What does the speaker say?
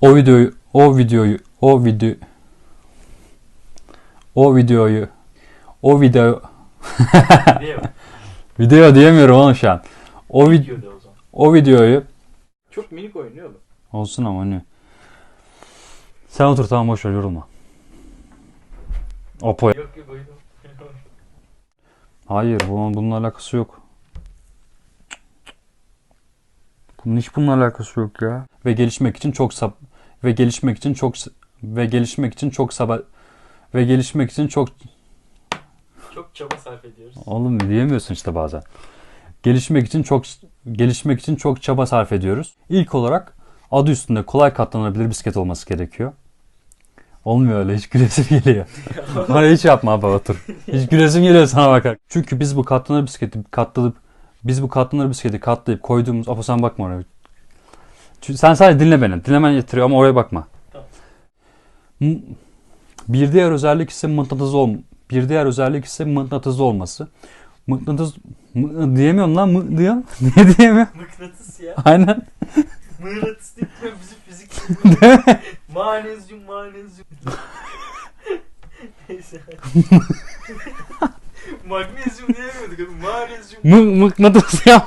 O videoyu, o videoyu, o video, o videoyu, o video, video diyemiyorum oğlum şu an. O, vid- Video o videoyu, Çok minik oynuyor oğlum. olsun ama ne? Sen otur tamam boş ver yorulma. Oppo. Yok yok. Hayır bunun, bununla alakası yok. Bunun hiç bununla alakası yok ya. Ve gelişmek için çok sab ve gelişmek için çok ve gelişmek için çok saba ve gelişmek için çok Çok çaba sarf ediyoruz. oğlum diyemiyorsun işte bazen. Gelişmek için çok gelişmek için çok çaba sarf ediyoruz. İlk olarak adı üstünde kolay katlanabilir bisiklet olması gerekiyor. Olmuyor öyle hiç gülesim geliyor. Bana hiç yapma abi otur. Hiç gülesim geliyor sana bakar. Çünkü biz bu katlanır bisikleti katlayıp biz bu katlanır bisikleti katlayıp koyduğumuz... Apo sen bakma oraya. Çünkü sen sadece dinle beni. Dinlemen yetiriyor ama oraya bakma. Tamam. Bir diğer özellik ise mıknatıs ol bir diğer özellik ise mıknatıs olması. Mıknatıs mı, diyemiyorum lan mı diyorum. Niye diyemiyorum? Mıknatıs ya. Aynen. Mıknatıs değil mi? Bizim fizik. Manezyum manezyum. Neyse. Magnezyum diyemiyorduk. oğlum. Manezyum. Mı, mıknatıs ya.